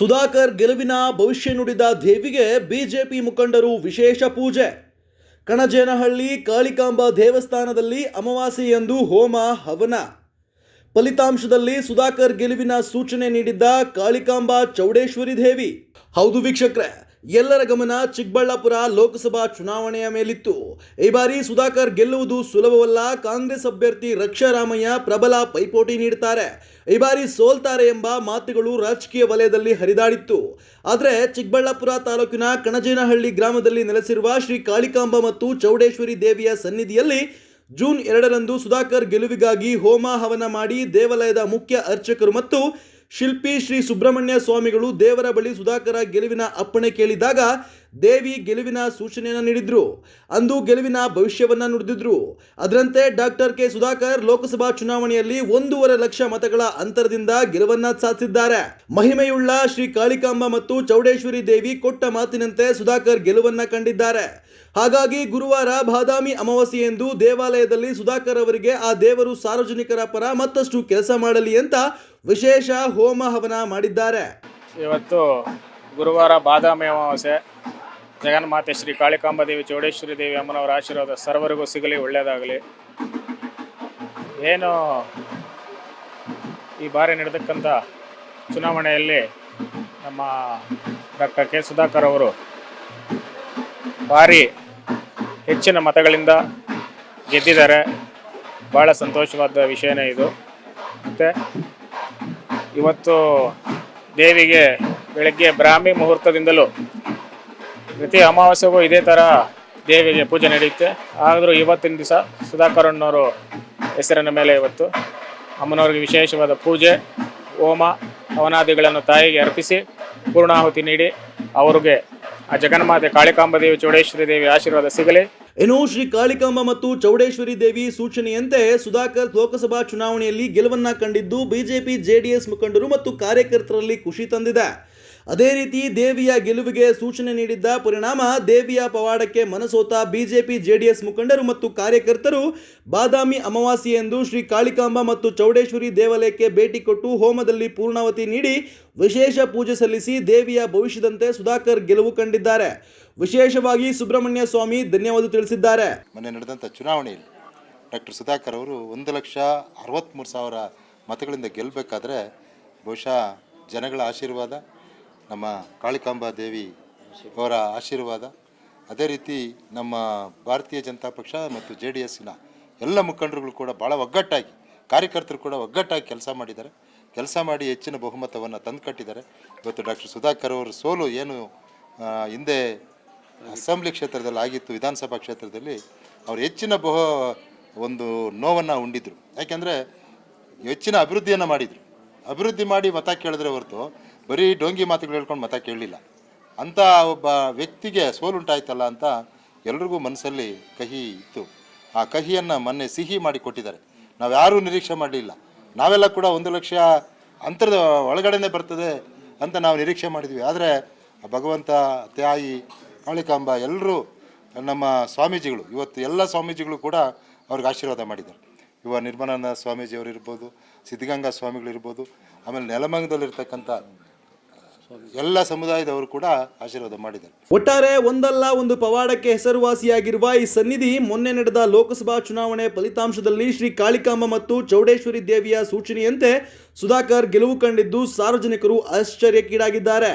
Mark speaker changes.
Speaker 1: ಸುಧಾಕರ್ ಗೆಲುವಿನ ಭವಿಷ್ಯ ನುಡಿದ ದೇವಿಗೆ ಬಿಜೆಪಿ ಮುಖಂಡರು ವಿಶೇಷ ಪೂಜೆ. ಕಣಜೇನಹಳ್ಳಿ ಕಾಳಿಕಾಂಬ ದೇವಸ್ಥಾನದಲ್ಲಿ ಅಮಾವಾಸ್ಯೆಯಂದು ಹೋಮ ಹವನ. ಫಲಿತಾಂಶದಲ್ಲಿ ಸುಧಾಕರ್ ಗೆಲುವಿನ ಸೂಚನೆ ನೀಡಿದ್ದ ಕಾಳಿಕಾಂಬ ಚೌಡೇಶ್ವರಿ ದೇವಿ. ಹೌದು ವೀಕ್ಷಕ್ರೆ ಎಲ್ಲರ ಗಮನ ಚಿಕ್ಕಬಳ್ಳಾಪುರ ಲೋಕಸಭಾ ಚುನಾವಣೆಯ ಮೇಲಿತ್ತು. ಈ ಬಾರಿ ಸುಧಾಕರ್ ಗೆಲ್ಲುವುದು ಸುಲಭವಲ್ಲ, ಕಾಂಗ್ರೆಸ್ ಅಭ್ಯರ್ಥಿ ರಕ್ಷಾರಾಮಯ್ಯ ಪ್ರಬಲ ಪೈಪೋಟಿ ನೀಡುತ್ತಾರೆ. ಈ ಬಾರಿ ಸೋಲ್ತಾರೆ ಎಂಬ ಮಾತುಗಳು ರಾಜಕೀಯ ವಲಯದಲ್ಲಿ ಹರಿದಾಡಿತ್ತು. ಆದರೆ ಚಿಕ್ಕಬಳ್ಳಾಪುರ ತಾಲೂಕಿನ ಕಣಜೇನಹಳ್ಳಿ ಗ್ರಾಮದಲ್ಲಿ ನೆಲೆಸಿರುವ ಶ್ರೀ ಕಾಳಿಕಾಂಬ ಮತ್ತು ಚೌಡೇಶ್ವರಿ ದೇವಿಯ ಸನ್ನಿಧಿಯಲ್ಲಿ ಜೂನ್ ಎರಡರಂದು ಸುಧಾಕರ್ ಗೆಲುವಿಗಾಗಿ ಹೋಮ ಹವನ ಮಾಡಿ ದೇವಾಲಯದ ಮುಖ್ಯ ಅರ್ಚಕರು ಮತ್ತು ಶಿಲ್ಪಿ ಶ್ರೀ ಸುಬ್ರಹ್ಮಣ್ಯ ಸ್ವಾಮಿಗಳು ದೇವರ ಬಳಿ ಸುಧಾಕರ ಗೆಲುವಿನ ಅಪ್ಪಣೆ ಕೇಳಿದಾಗ ದೇವಿ ಗೆಲುವಿನ ಸೂಚನೆಯನ್ನು ನೀಡಿದ್ರು. ಅಂದು ಗೆಲುವಿನ ಭವಿಷ್ಯವನ್ನ ನುಡಿದಿದ್ರು. ಅದರಂತೆ ಡಾಕ್ಟರ್ ಕೆ ಸುಧಾಕರ್ ಲೋಕಸಭಾ ಚುನಾವಣೆಯಲ್ಲಿ ಒಂದೂವರೆ ಲಕ್ಷ ಮತಗಳ ಅಂತರದಿಂದ ಗೆಲುವನ್ನ ಸಾಧಿಸಿದ್ದಾರೆ. ಮಹಿಮೆಯುಳ್ಳ ಶ್ರೀ ಕಾಳಿಕಾಂಬ ಮತ್ತು ಚೌಡೇಶ್ವರಿ ದೇವಿ ಕೊಟ್ಟ ಮಾತಿನಂತೆ ಸುಧಾಕರ್ ಗೆಲುವನ್ನ ಕಂಡಿದ್ದಾರೆ. ಹಾಗಾಗಿ ಗುರುವಾರ ಬಾದಾಮಿ ಅಮಾವಾಸ್ಯೆಯಂದು ದೇವಾಲಯದಲ್ಲಿ ಸುಧಾಕರ್ ಅವರಿಗೆ ಆ ದೇವರು ಸಾರ್ವಜನಿಕರ ಪರ ಮತ್ತಷ್ಟು ಕೆಲಸ ಮಾಡಲಿ ಅಂತ ವಿಶೇಷ ಹೋಮ ಹವನ ಮಾಡಿದ್ದಾರೆ.
Speaker 2: ಇವತ್ತು ಗುರುವಾರ ಬಾದಾಮಿ ಅಮಾವಾಸ್ಯೆ. ಜಗನ್ಮಾತೆ ಶ್ರೀ ಕಾಳಿಕಾಂಬದೇವಿ ಚೌಡೇಶ್ವರಿ ದೇವಿ ಅಮ್ಮನವರ ಆಶೀರ್ವಾದ ಸರ್ವರಿಗೂ ಸಿಗಲಿ, ಒಳ್ಳೆಯದಾಗಲಿ. ಏನು ಈ ಬಾರಿ ನಡೆದಕ್ಕಂಥ ಚುನಾವಣೆಯಲ್ಲಿ ನಮ್ಮ ಡಾಕ್ಟರ್ ಕೆ ಸುಧಾಕರ್ ಅವರು ಭಾರಿ ಹೆಚ್ಚಿನ ಮತಗಳಿಂದ ಗೆದ್ದಿದ್ದಾರೆ. ಭಾಳ ಸಂತೋಷವಾದ ವಿಷಯನೇ ಇದು. ಮತ್ತು ಇವತ್ತು ದೇವಿಗೆ ಬೆಳಗ್ಗೆ ಬ್ರಾಹ್ಮಿ ಮುಹೂರ್ತದಿಂದಲೂ ಪ್ರತಿ ಅಮಾವಾಸ್ಯೆಗೂ ಇದೇ ಥರ ದೇವಿಗೆ ಪೂಜೆ ನಡೆಯುತ್ತೆ. ಆದರೂ ಇವತ್ತಿನ ದಿವಸ ಸುಧಾಕರಣ್ಣವರು ಹೆಸರಿನ ಮೇಲೆ ಇವತ್ತು ಅಮ್ಮನವ್ರಿಗೆ ವಿಶೇಷವಾದ ಪೂಜೆ, ಹೋಮ ಹವನಾದಿಗಳನ್ನು ತಾಯಿಗೆ ಅರ್ಪಿಸಿ ಪೂರ್ಣಾಹುತಿ ನೀಡಿ ಅವರಿಗೆ ಆ ಜಗನ್ಮಾತೆ ಕಾಳಿಕಾಂಬ ದೇವಿ, ಚೌಡೇಶ್ವರಿ ದೇವಿ ಆಶೀರ್ವಾದ ಸಿಗಲಿ.
Speaker 1: ಇನ್ನು ಶ್ರೀ ಕಾಳಿಕಾಂಬ ಮತ್ತು ಚೌಡೇಶ್ವರಿ ದೇವಿ ಸೂಚನೆಯಂತೆ ಸುಧಾಕರ್ ಲೋಕಸಭಾ ಚುನಾವಣೆಯಲ್ಲಿ ಗೆಲುವನ್ನ ಕಂಡಿದ್ದು ಬಿಜೆಪಿ, ಜೆಡಿಎಸ್ ಮುಖಂಡರು ಮತ್ತು ಕಾರ್ಯಕರ್ತರಲ್ಲಿ ಖುಷಿ ತಂದಿದೆ. ಅದೇ ರೀತಿ ದೇವಿಯ ಗೆಲುವಿಗೆ ಸೂಚನೆ ನೀಡಿದ್ದ ಪರಿಣಾಮ ದೇವಿಯ ಪವಾಡಕ್ಕೆ ಮನಸೋತ ಬಿಜೆಪಿ, ಜೆಡಿಎಸ್ ಮುಖಂಡರು ಮತ್ತು ಕಾರ್ಯಕರ್ತರು ಬಾದಾಮಿ ಅಮಾವಾಸ್ಯೆಯಂದು ಶ್ರೀ ಕಾಳಿಕಾಂಬ ಮತ್ತು ಚೌಡೇಶ್ವರಿ ದೇವಾಲಯಕ್ಕೆ ಭೇಟಿ ಕೊಟ್ಟು ಹೋಮದಲ್ಲಿ ಪೂರ್ಣಾವತಿ ನೀಡಿ ವಿಶೇಷ ಪೂಜೆ ಸಲ್ಲಿಸಿ ದೇವಿಯ ಭವಿಷ್ಯದಂತೆ ಸುಧಾಕರ್ ಗೆಲುವು ಕಂಡಿದ್ದಾರೆ. ವಿಶೇಷವಾಗಿ ಸುಬ್ರಹ್ಮಣ್ಯ ಸ್ವಾಮಿ ಧನ್ಯವಾದ ತಿಳಿಸಿದ್ದಾರೆ.
Speaker 3: ಮೊನ್ನೆ ನಡೆದಂಥ ಚುನಾವಣೆಯಲ್ಲಿ ಡಾಕ್ಟರ್ ಸುಧಾಕರ್ ಅವರು ಒಂದು ಲಕ್ಷ ಅರವತ್ತ್ಮೂರು ಸಾವಿರ ಮತಗಳಿಂದ ಗೆಲ್ಲಬೇಕಾದ್ರೆ ಬಹುಶಃ ಜನಗಳ ಆಶೀರ್ವಾದ ನಮ್ಮ ಕಾಳಿಕಾಂಬಾ ದೇವಿ ಅವರ ಆಶೀರ್ವಾದ. ಅದೇ ರೀತಿ ನಮ್ಮ ಭಾರತೀಯ ಜನತಾ ಪಕ್ಷ ಮತ್ತು ಜೆ ಡಿ ಎಸ್ಸಿನ ಎಲ್ಲ ಮುಖಂಡರುಗಳು ಕೂಡ ಭಾಳ ಒಗ್ಗಟ್ಟಾಗಿ, ಕಾರ್ಯಕರ್ತರು ಕೂಡ ಒಗ್ಗಟ್ಟಾಗಿ ಕೆಲಸ ಮಾಡಿದ್ದಾರೆ. ಕೆಲಸ ಮಾಡಿ ಹೆಚ್ಚಿನ ಬಹುಮತವನ್ನು ತಂದು ಕಟ್ಟಿದ್ದಾರೆ. ಇವತ್ತು ಡಾಕ್ಟರ್ ಸುಧಾಕರ್ ಅವರ ಸೋಲು ಏನು ಹಿಂದೆ ಅಸೆಂಬ್ಲಿ ಕ್ಷೇತ್ರದಲ್ಲಿ ಆಗಿತ್ತು, ವಿಧಾನಸಭಾ ಕ್ಷೇತ್ರದಲ್ಲಿ ಅವರು ಹೆಚ್ಚಿನ ಬಹು, ಒಂದು ನೋವನ್ನು ಉಂಡಿದ್ರು. ಯಾಕೆಂದರೆ ಹೆಚ್ಚಿನ ಅಭಿವೃದ್ಧಿಯನ್ನು ಮಾಡಿದರು. ಅಭಿವೃದ್ಧಿ ಮಾಡಿ ಮತ ಕೇಳಿದ್ರೆ ಹೊರತು ಬರೀ ಡೋಂಗಿ ಮಾತುಗಳು ಹೇಳ್ಕೊಂಡು ಮತ ಕೇಳಲಿಲ್ಲ. ಅಂತ ಒಬ್ಬ ವ್ಯಕ್ತಿಗೆ ಸೋಲುಂಟಾಯ್ತಲ್ಲ ಅಂತ ಎಲ್ರಿಗೂ ಮನಸ್ಸಲ್ಲಿ ಕಹಿ ಇತ್ತು. ಆ ಕಹಿಯನ್ನು ಮೊನ್ನೆ ಸಿಹಿ ಮಾಡಿ ಕೊಟ್ಟಿದ್ದಾರೆ. ನಾವು ಯಾರೂ ನಿರೀಕ್ಷೆ ಮಾಡಲಿಲ್ಲ. ನಾವೆಲ್ಲ ಕೂಡ ಒಂದು ಲಕ್ಷ ಅಂತರದ ಒಳಗಡೆನೆ ಬರ್ತದೆ ಅಂತ ನಾವು ನಿರೀಕ್ಷೆ ಮಾಡಿದ್ವಿ. ಆದರೆ ಭಗವಂತ, ತಾಯಿ, ಕಾಳಿಕಾಂಬ ಎಲ್ಲರೂ ನಮ್ಮ ಸ್ವಾಮೀಜಿಗಳು, ಇವತ್ತು ಎಲ್ಲ ಸ್ವಾಮೀಜಿಗಳು ಕೂಡ ಅವ್ರಿಗೆ ಆಶೀರ್ವಾದ ಮಾಡಿದ್ದಾರೆ. ಇವ ನಿರ್ಮಲಾನಂದ ಸ್ವಾಮೀಜಿಯವರು ಇರ್ಬೋದು, ಸಿದ್ಧಗಂಗಾ ಸ್ವಾಮಿಗಳು ಇರ್ಬೋದು ಆಮೇಲೆ ನೆಲಮಂಗದಲ್ಲಿರ್ತಕ್ಕಂಥ ಎಲ್ಲ ಸಮುದಾಯದವರು ಕೂಡ ಆಶೀರ್ವಾದ ಮಾಡಿದ್ದಾರೆ.
Speaker 1: ಒಟ್ಟಾರೆ ಒಂದಲ್ಲ ಒಂದು ಪವಾಡಕ್ಕೆ ಹೆಸರುವಾಸಿಯಾಗಿರುವ ಈ ಸನ್ನಿಧಿ ಮೊನ್ನೆ ನಡೆದ ಲೋಕಸಭಾ ಚುನಾವಣೆ ಫಲಿತಾಂಶದಲ್ಲಿ ಶ್ರೀ ಕಾಳಿಕಾಂಬ ಮತ್ತು ಚೌಡೇಶ್ವರಿ ದೇವಿಯ ಸೂಚನೆಯಂತೆ ಸುಧಾಕರ್ ಗೆಲುವು ಕಂಡಿದ್ದು ಸಾರ್ವಜನಿಕರು ಆಶ್ಚರ್ಯಕ್ಕೀಡಾಗಿದ್ದಾರೆ.